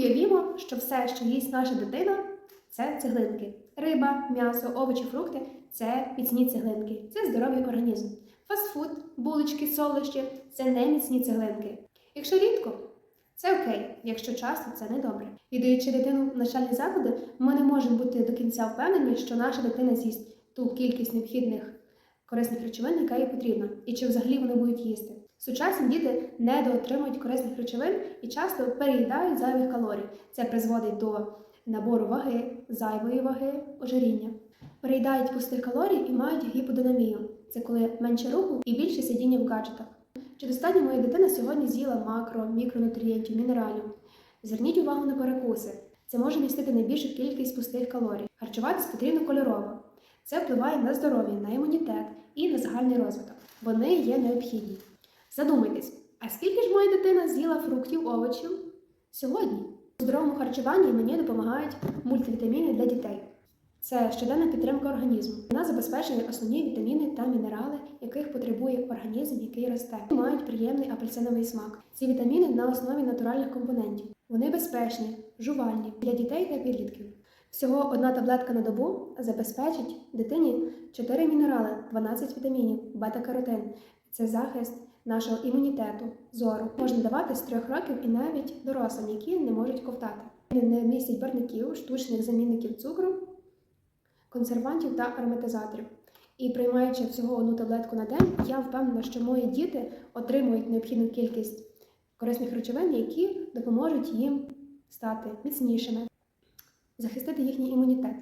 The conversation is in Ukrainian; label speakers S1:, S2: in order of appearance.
S1: Уявімо, що все, що їсть наша дитина, це цеглинки. Риба, м'ясо, овочі, фрукти це міцні цеглинки, це здоровий організм. Фастфуд, булочки, солодощі це не міцні цеглинки. Якщо рідко, це окей, якщо часто це не добре. Віддаючи дитину в навчальні заклади, ми не можемо бути до кінця впевнені, що наша дитина з'їсть ту кількість необхідних корисних речовин, яка їй потрібна, і чи взагалі вони будуть їсти. Сучасні діти недоотримують корисних речовин і часто переїдають зайвих калорій. Це призводить до набору ваги, зайвої ваги, ожиріння. Переїдають пустих калорій і мають гіподинамію. Це коли менше руху і більше сидіння в гаджетах. Чи достатньо моя дитина сьогодні з'їла макро, мікронутрієнтів, мінералів? Зверніть увагу на перекуси. Це може містити найбільшу кількість пустих калорій. Харчуватись потрібно кольорово. Це впливає на здоров'я, на імунітет і на загальний розвиток. Вони є необхідні. Задумайтесь, а скільки ж моя дитина з'їла фруктів, овочів сьогодні? У здоровому харчуванні мені допомагають мультивітаміни для дітей. Це щоденна підтримка організму. Вона забезпечує основні вітаміни та мінерали, яких потребує організм, який росте. Мають приємний апельсиновий смак. Ці вітаміни на основі натуральних компонентів. Вони безпечні, жувальні для дітей та підлітків. Всього одна таблетка на добу забезпечить дитині 4 мінерали, 12 вітамінів, бета-каротин. Це захист нашого імунітету, зору. Можна давати з 3 років і навіть дорослим, які не можуть ковтати. Вони не містять барників, штучних замінників цукру, консервантів та ароматизаторів. І приймаючи всього одну таблетку на день, я впевнена, що мої діти отримують необхідну кількість корисних речовин, які допоможуть їм стати міцнішими, захистити їхній імунітет.